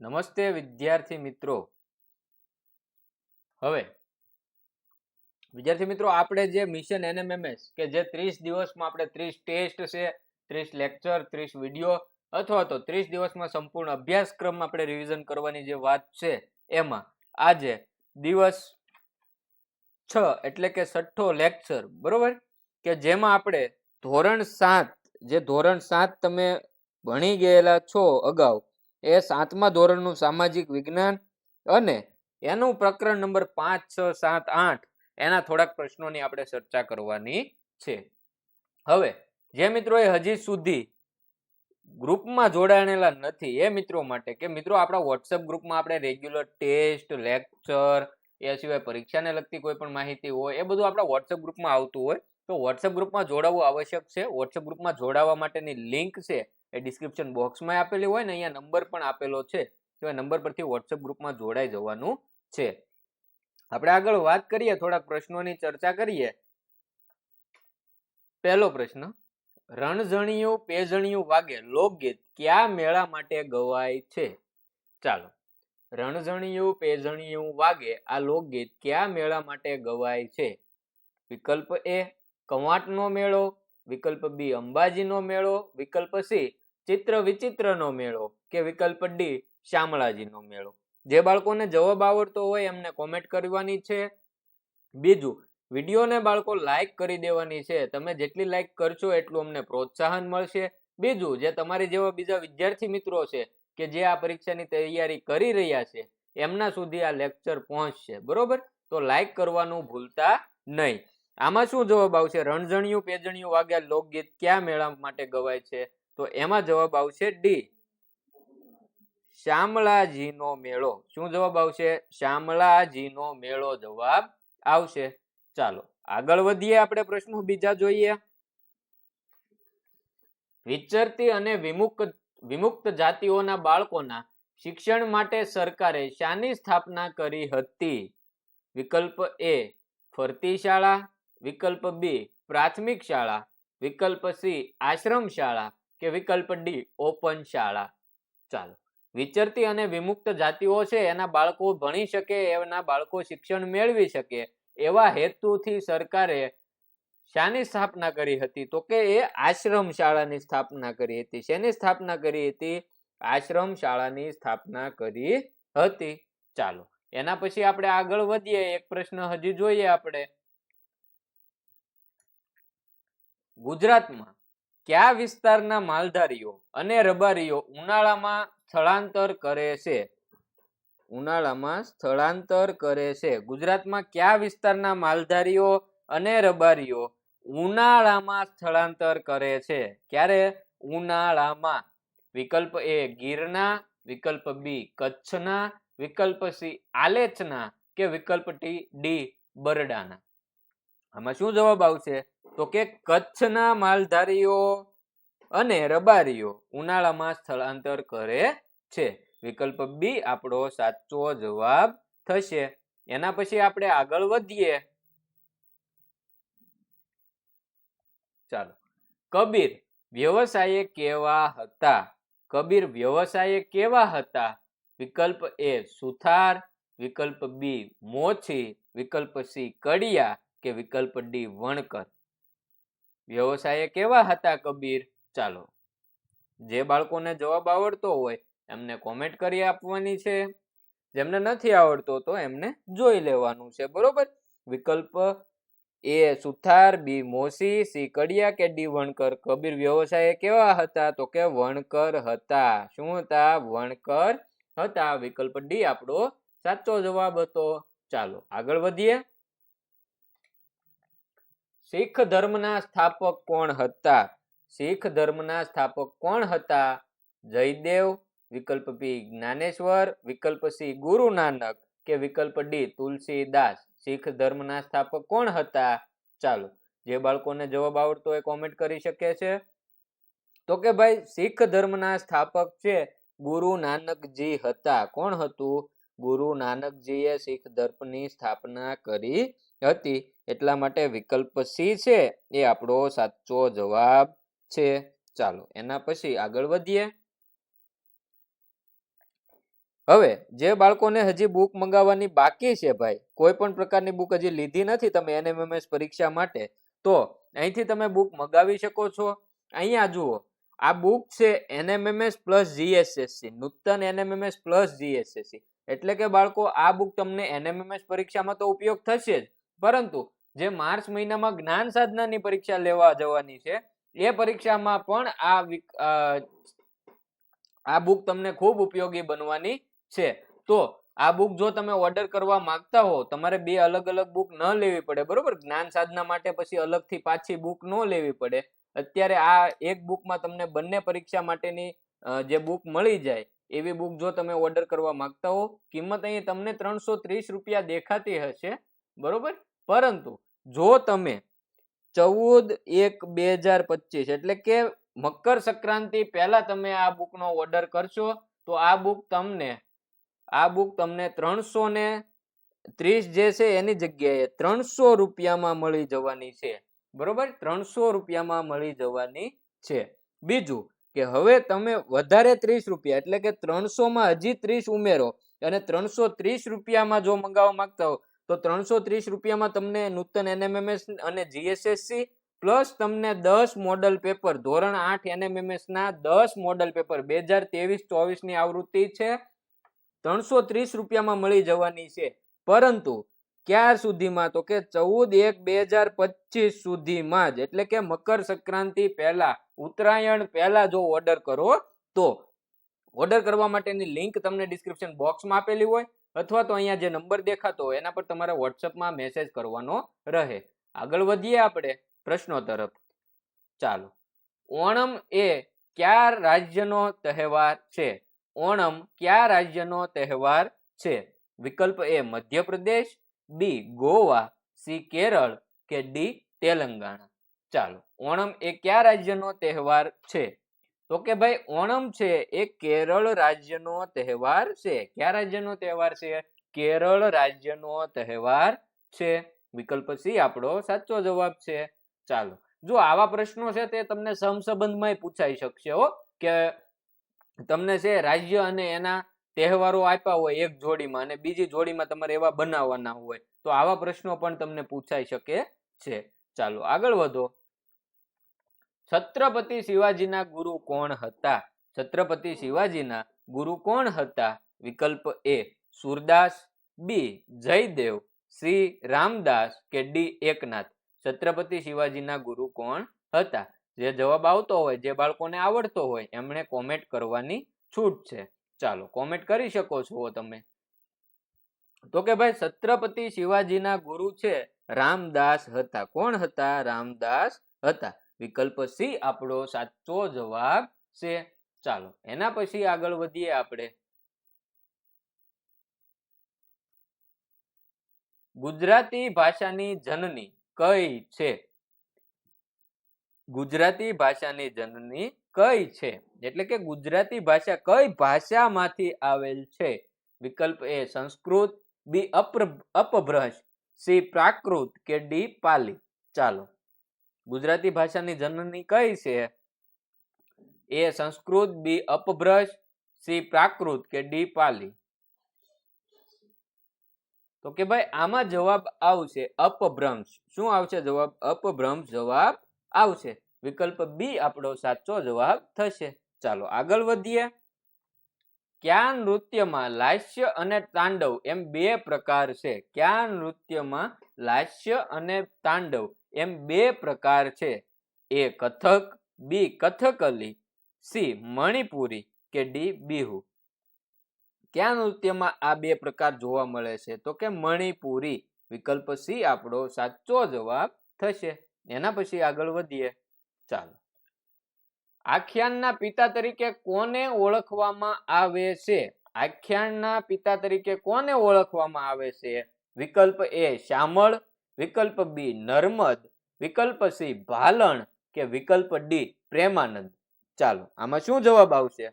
નમસ્તે વિદ્યાર્થી મિત્રો. હવે, વિદ્યાર્થી મિત્રો, આપણે જે મિશન એનએમએમએસ કે જે ત્રીસ દિવસમાં આપણે ત્રીસ ટેસ્ટ છે, ત્રીસ લેક્ચર, ત્રીસ વીડિયો, અથવા તો ત્રીસ દિવસમાં સંપૂર્ણ અભ્યાસક્રમ આપણે રિવિઝન કરવાની જે વાત છે, એમાં આજે દિવસ છ એટલે કે છઠ્ઠો લેક્ચર બરોબર? કે જેમાં આપણે ધોરણ સાત જે ધોરણ સાત તમે ભણી ગયેલા છો અગાઉ, એ સાતમા ધોરણનું સામાજિક વિજ્ઞાન અને એનું પ્રકરણ નંબર પાંચ, છ, સાત, આઠ, એના થોડાક પ્રશ્નોની આપણે ચર્ચા કરવાની છે. હવે, જે મિત્રોએ હજી સુધી ગ્રુપમાં જોડાણેલા નથી, એ મિત્રો માટે કે મિત્રો આપણા વોટ્સઅપ ગ્રુપમાં આપણે રેગ્યુલર ટેસ્ટ, લેક્ચર, એ સિવાય પરીક્ષાને લગતી કોઈ પણ માહિતી હોય, એ બધું આપણા વોટ્સઅપ ગ્રુપમાં આવતું હોય તો વોટ્સએપ ગ્રુપમાં જોડાવવું આવશ્યક છે. વોટ્સએપ ગ્રુપમાં જોડાવા માટેની લિંક છે એ ડિસ્ક્રિપ્શન બોક્સમાં આપેલી હોય ને અહીંયા નંબર પણ આપેલો છે. તો એ નંબર પરથી વોટ્સએપ ગ્રુપમાં જોડાઈ જવાનું છે. આપણે આગળ વાત કરીએ, થોડાક પ્રશ્નોની ચર્ચા કરીએ. પહેલો પ્રશ્ન રણઝણિયું પેઝણિયું વાગે લોકગીત કયા મેળા માટે ગવાય છે? ચાલો રણઝણિયું પેઝણિયું વાગે આ લોકગીત કયા મેળા માટે ગવાય છે? વિકલ્પ એ કવાંટનો મેળો, વિકલ્પ બી અંબાજીનો મેળો, વિકલ્પ સી ચિત્ર વિચિત્રનો મેળો કે વિકલ્પ ડી શામળાજીનો મેળો. જે બાળકોને જવાબ આવડતો હોય એમને કોમેન્ટ કરવાની છે. બીજું, વિડીયોને બાળકો લાઇક કરી દેવાની છે. તમે જેટલી લાઇક કરશો એટલું અમને પ્રોત્સાહન મળશે. બીજું, જે તમારી જેવા બીજા વિદ્યાર્થી મિત્રો છે કે જે આ પરીક્ષાની તૈયારી કરી રહ્યા છે, એમના સુધી આ લેક્ચર પહોંચશે. બરોબર? તો લાઇક કરવાનું ભૂલતા નહીં. આમાં શું જવાબ આવશે? રણઝણિયું પેજણિયું વાગ્યા લોકગીત ક્યાં મેળા માટે ગવાય છે? તો એમાં જવાબ આવશે ડી. શામળાજીનો મેળો. શું જવાબ આવશે? શામળાજીનો મેળો જવાબ આવશે. ચાલો, આગળ વધીએ આપણે પ્રશ્નો. બીજા જોઈએ. વિચરતી અને વિમુક્ત વિમુક્ત જાતિઓના બાળકોના શિક્ષણ માટે સરકારે શાની સ્થાપના કરી હતી? વિકલ્પ એ ફરતી શાળા વિકલ્પ બી, પ્રાથમિક શાળા, વિકલ્પ સી, આશ્રમ શાળા કે વિકલ્પ ડી, ઓપન શાળા. ચાલો વિચરતી અને વિમુક્ત જાતિઓ છે, એના બાળકો ભણી શકે, એના બાળકો શિક્ષણ મેળવી શકે, એવા હેતુથી સરકારે શાની સ્થાપના કરી હતી? તો કે એ આશ્રમ શાળાની સ્થાપના કરી હતી. શેની સ્થાપના કરી હતી? આશ્રમ શાળાની સ્થાપના કરી હતી. ચાલો, એના પછી આપણે આગળ વધીએ. એક પ્રશ્ન હજી જોઈએ આપણે. ગુજરાતમાં કયા વિસ્તારના માલધારીઓ અને રબારીઓ ઉનાળામાં સ્થળાંતર કરે છે? ઉનાળામાં સ્થળાંતર કરે છે. ગુજરાતમાં કયા વિસ્તારના માલધારીઓ અને રબારીઓ ઉનાળામાં સ્થળાંતર કરે છે? ક્યારે? ઉનાળામાં. વિકલ્પ એ ગીરના, વિકલ્પ બી કચ્છના, વિકલ્પ સી આલેચના કે વિકલ્પ ટી ડી બરડાના. આમાં શું જવાબ આવશે? તો કે કચ્છના માલધારીઓ અને રબારીઓ ઉનાળામાં સ્થળાંતર કરે છે. વિકલ્પ બી આપણો સાચો જવાબ થશે. એના પછી આપણે આગળ વધીએ. ચાલો. કબીર વ્યવસાયે કેવા હતા? કબીર વ્યવસાયે કેવા હતા? વિકલ્પ એ સુથાર, વિકલ્પ બી મોછી, વિકલ્પ સી કડિયા કે વિકલ્પ ડી વણકર? વ્યવસાયે કેવા હતા કબીર? ચાલો, જે બાળકોને જવાબ આવડતો હોય એમને કોમેન્ટ કરી આપવાની છે. જેમને નથી આવડતો તો એમને જોઈ લેવાનું છે, બરોબર? વિકલ્પ એ, સુથાર, બી, મોસી, સી, કડિયા કે ડી, વણકર? કબીર વ્યવસાય કેવા હતા? તો કે વણકર હતા. શું હતા? વણકર હતા. વિકલ્પ ડી, આપણો સાચો જવાબ હતો. ચાલો, આગળ વધીએ. શીખ ધર્મના સ્થાપક કોણ હતા? શીખ ધર્મના સ્થાપક કોણ હતા? જયદેવ, વિકલ્પ બી જ્ઞાનેશ્વર, વિકલ્પ સી ગુરુ નાનક કે વિકલ્પ ડી તુલસીદાસ શીખ ધર્મના સ્થાપક કોણ હતા? ચાલો, જે બાળકોને જવાબ આવડતો હોય કોમેન્ટ કરી શકે છે. તો કે ભાઈ, શીખ ધર્મના સ્થાપક છે ગુરુ નાનકજી હતા. કોણ હતું? ગુરુ નાનકજીએ શીખ ધર્મની સ્થાપના કરી હતી. એટલા માટે વિકલ્પ સી છે, એ આપણો સાચો જવાબ છે. ચાલો, એના પછી આગળ વધીએ. હવે, જે બાળકોને હજી બુક મંગાવવાની બાકી છે ભાઈ, કોઈ પણ પ્રકારની બુક હજી લીધી નથી તમે એનએમએમએસ પરીક્ષા માટે, તો અહીંથી તમે બુક મંગાવી શકો છો. અહીંયા જુઓ, આ બુક છે NMMS plus GSSC, Nutan NMMS plus GSSC. એટલે કે બાળકો, આ બુક તમને એનએમએમએસ પરીક્ષામાં તો ઉપયોગ થશે જ. પરંતુ જે માર્ચ મહિનામાં જ્ઞાન સાધનાની પરીક્ષા લેવા જવાની છે, એ પરીક્ષામાં પણ આ આ બુક તમને ખૂબ ઉપયોગી બનવાની છે. તો આ બુક જો તમે ઓર્ડર કરવા માંગતા હો, તમારે બે અલગ અલગ બુક ન લેવી પડે, બરોબર? જ્ઞાન સાધના માટે પછી અલગથી પાછી બુક ન લેવી પડે. અત્યારે આ એક બુકમાં તમને બંને પરીક્ષા માટેની જે બુક મળી જાય, એવી બુક જો તમે ઓર્ડર કરવા માંગતા હો, કિંમત અહીં તમને ત્રણસો ત્રીસ રૂપિયા દેખાતી હશે, બરોબર? પરંતુ જો તમે ચૌદ એક બે હજાર પચીસ એટલે કે મકર સંક્રાંતિ પહેલા તમે આ બુકનો ઓર્ડર કરશો, તો આ બુક તમને, આ બુક તમને ત્રણસો ને ત્રીસ જે છે એની જગ્યાએ ત્રણસો રૂપિયામાં મળી જવાની છે. બરોબર? ત્રણસો રૂપિયામાં મળી જવાની છે. બીજું કે હવે તમે વધારે ત્રીસ રૂપિયા એટલે કે ત્રણસો માં હજી ત્રીસ ઉમેરો અને ત્રણસો ત્રીસ રૂપિયામાં જો મંગાવવા માંગતા હો તો ત્રણસો ત્રીસ રૂપિયામાં તમને નૂતન એનએમએમએસ અને જીએસએસસી પ્લસ તમને દસ મોડલ પેપર, ધોરણ આઠ એનએમએમએસના દસ મોડલ પેપર, બે હજાર ત્રેવીસ ચોવીસની આવૃત્તિ છે. ત્રણસો ત્રીસ રૂપિયામાં મળી જવાની છે. પરંતુ ક્યાર સુધીમાં? તો કે ચૌદ એક બે હજાર પચીસ સુધીમાં જ. એટલે કે મકર સંક્રાંતિ પહેલા, ઉત્તરાયણ પહેલા જો ઓર્ડર કરો, તો ઓર્ડર કરવા માટેની લિંક તમને ડિસ્ક્રિપ્શન બોક્સમાં આપેલી હોય. અથવા તો અહીંયા જે નંબર દેખાતો હોય, એના પર તમારે વોટ્સઅપમાં મેસેજ કરવાનો રહે. આગળ વધીએ આપણે પ્રશ્નો તરફ. ચાલો. ઓણમ એ કયા રાજ્યનો તહેવાર છે? ઓણમ કયા રાજ્યનો તહેવાર છે? વિકલ્પ A Madhya Pradesh, B Goa, C Kerala કે ડી તેલંગાણા. ચાલો. ઓણમ એ કયા રાજ્યનો તહેવાર છે? તો કે ભાઈ ઓણમ છે, એ કેરળ રાજ્યનો તહેવાર છે. કયા રાજ્યનો તહેવાર છે? કેરળ રાજ્યનો તહેવાર છે. વિકલ્પ સી આપણો સાચો જવાબ છે. ચાલો, જો આવા પ્રશ્નો છે તે તમને સમસંબંધમાં પૂછાઈ શકશે હો, કે તમને છે રાજ્ય અને એના તહેવારો આપ્યા હોય એક જોડીમાં અને બીજી જોડીમાં તમારે એવા બનાવવાના હોય, તો આવા પ્રશ્નો પણ તમને પૂછાઈ શકે છે. ચાલો, આગળ વધો. છત્રપતિ શિવાજીના ગુરુ કોણ હતા? છત્રપતિ શિવાજીના ગુરુ કોણ હતા? વિકલ્પ A Surdas, B Jaydev, C Ramdas કે ડી એકનાથ. છત્રપતિ શિવાજીના ગુરુ કોણ હતા? જે જવાબ આવતો હોય, જે બાળકોને આવડતો હોય, એમણે કોમેન્ટ કરવાની છૂટ છે. ચાલો, કોમેન્ટ કરી શકો છો તમે. તો કે ભાઈ, છત્રપતિ શિવાજીના ગુરુ છે, રામદાસ હતા. કોણ હતા? રામદાસ હતા. વિકલ્પ સી આપણો સાચો જવાબ છે. ચાલો, એના પછી આગળ વધીએ આપણે. ગુજરાતી ભાષાની જનની કઈ છે? ગુજરાતી ભાષાની જનની કઈ છે? એટલે કે ગુજરાતી ભાષા કઈ ભાષામાંથી આવેલ છે? વિકલ્પ એ સંસ્કૃત, બી અપભ્રંશ, સી પ્રાકૃત કે ડી પાલી. ચાલો. ગુજરાતી ભાષાની જનની કઈ છે? એ સંસ્કૃત, બી અપભ્રશ, સી પ્રાકૃત કે ડી પાલી. તો કે ભાઈ, આમાં જવાબ આવશે અપભ્રંશ. શું આવશે જવાબ? અપભ્રંશ જવાબ આવશે. વિકલ્પ બી આપણો સાચો જવાબ થશે. ચાલો આગળ વધીએ. કયા નૃત્યમાં લાસ્ય અને તાંડવ એમ બે પ્રકાર છે. કયા નૃત્યમાં લાસ્ય અને તાંડવ? એમ બે પ્રકાર છે. A Kathak, B Kathakali, C Manipuri કે ડી બિહુ. કયા નૃત્યમાં આ બે પ્રકાર જોવા મળે છે? તો કે મણિપુરી વિકલ્પ સી આપણો સાચો જવાબ થશે. એના પછી આગળ વધીએ. ચાલો. આખ્યાનના પિતા તરીકે કોને ઓળખવામાં આવે છે? આખ્યાનના પિતા તરીકે કોને ઓળખવામાં આવે છે? વિકલ્પ એ શામળ વિકલ્પ બી નર્મદ, વિકલ્પ સી ભાલણ કે વિકલ્પ ડી પ્રેમાનંદ. ચાલો, આમાં શું જવાબ આવશે?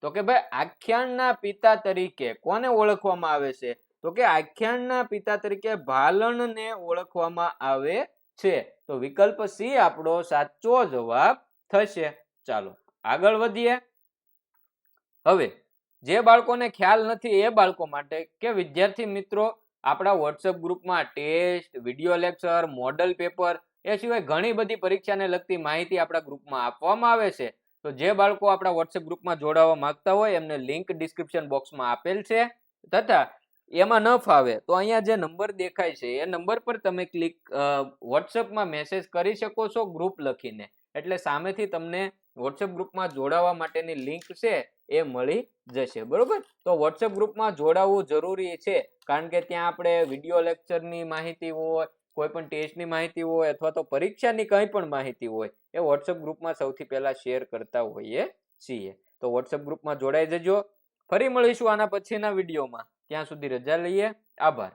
તો કે ભાઈ, આખ્યાનના પિતા તરીકે કોને ઓળખવામાં આવે છે? તો કે આખ્યાનના પિતા તરીકે ભાલણને ઓળખવામાં આવે છે. તો વિકલ્પ સી આપણો સાચો જવાબ થશે. ચાલો, આગળ વધીએ. હવે, જે બાળકોને ખ્યાલ નથી એ બાળકો માટે કે વિદ્યાર્થી મિત્રો આપણા વોટ્સઅપ ગ્રુપમાં test, video lecture, model paper એ સિવાય ઘણી બધી પરીક્ષાને લગતી માહિતી આપણા ગ્રુપમાં આપવામાં આવે છે. તો જે બાળકો આપણા વોટ્સએપ ગ્રુપમાં જોડાવા માંગતા હોય એમને લિંક ડિસ્ક્રિપ્શન બોક્સમાં આપેલ છે તથા એમાં ન ફાવે તો અહીંયા જે નંબર દેખાય છે એ નંબર પર તમે ક્લિક વોટ્સએપમાં મેસેજ કરી શકો છો ગ્રુપ લખીને. એટલે સામેથી તમને વોટ્સએપ ગ્રુપમાં જોડાવા માટેની લિંક છે એ મળી જશે, બરોબર? તો વોટ્સએપ ગ્રુપમાં જોડાવવું જરૂરી છે. કારણ કે ત્યાં આપણે વીડિયો લેક્ચરની માહિતી હોય, કોઈ પણ ટેસ્ટની માહિતી હોય અથવા તો પરીક્ષાની કંઈ પણ માહિતી હોય, એ વોટ્સએપ ગ્રુપમાં સૌથી પહેલાં શેર કરતા હોઈએ છીએ. તો વોટ્સએપ ગ્રુપમાં જોડાઈ જજો. ફરી મળીશું આના પછીના વિડીયોમાં ત્યાં સુધી રજા લઈએ. આભાર.